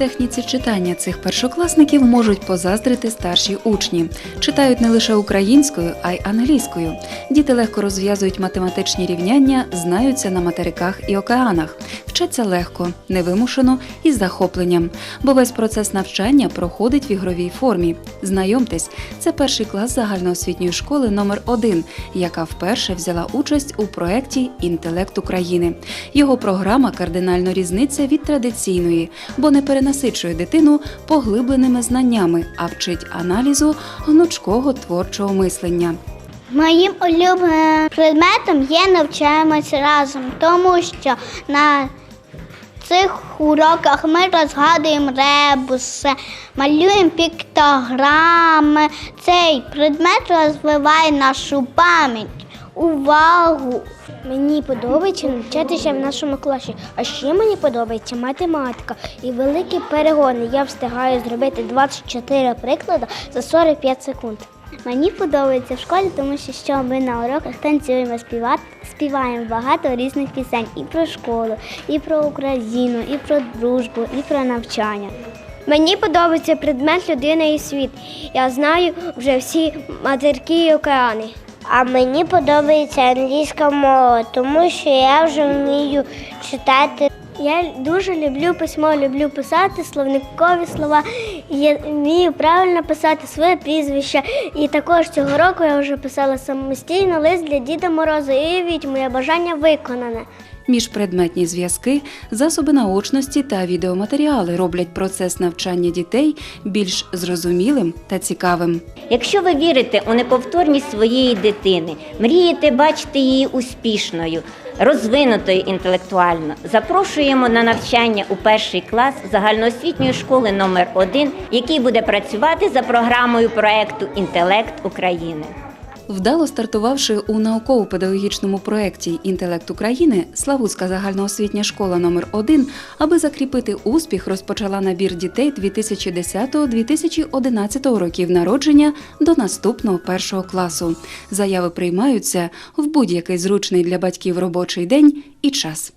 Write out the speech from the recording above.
Техніці читання цих першокласників можуть позаздрити старші учні. Читають не лише українською, а й англійською. Діти легко розв'язують математичні рівняння, знаються на материках і океанах, вчаться легко, невимушено і з захопленням, бо весь процес навчання проходить в ігровій формі. Знайомтесь, це перший клас загальноосвітньої школи номер 1 яка вперше взяла участь у проєкті Інтелект України. Його програма кардинально різниця від традиційної, бо не перенасичує дитину поглибленими знаннями, а вчить аналізу гнучкого творчого мислення. Моїм улюбленим предметом є навчаємось разом, тому що на цих уроках ми розгадуємо ребуси, малюємо піктограми. Цей предмет розвиває нашу пам'ять, увагу. Мені подобається навчатися в нашому класі, а ще мені подобається математика і великі перегони. Я встигаю зробити 24 приклади за 45 секунд. Мені подобається в школі, тому що, що ми на уроках танцюємо, співати, співаємо багато різних пісень і про школу, і про Україну, і про дружбу, і про навчання. Мені подобається предмет людина і світ. Я знаю вже всі материки і океани. А мені подобається англійська мова, тому що я вже вмію читати. Я дуже люблю письмо, люблю писати словникові слова. Я вмію правильно писати своє прізвище. І також цього року я вже писала самостійно лист для Діда Мороза. І відьми. моє бажання виконане. Міжпредметні зв'язки, засоби наочності та відеоматеріали роблять процес навчання дітей більш зрозумілим та цікавим. Якщо ви вірите у неповторність своєї дитини, мрієте бачити її успішною, розвинутою інтелектуально, запрошуємо на навчання у перший клас загальноосвітньої школи номер 1 який буде працювати за програмою проекту Інтелект України. Вдало стартувавши у науково-педагогічному проєкті Інтелект України, Славутська загальноосвітня школа номер 1 аби закріпити успіх, розпочала набір дітей 2010-2011 років народження до наступного першого класу. Заяви приймаються в будь-який зручний для батьків робочий день і час.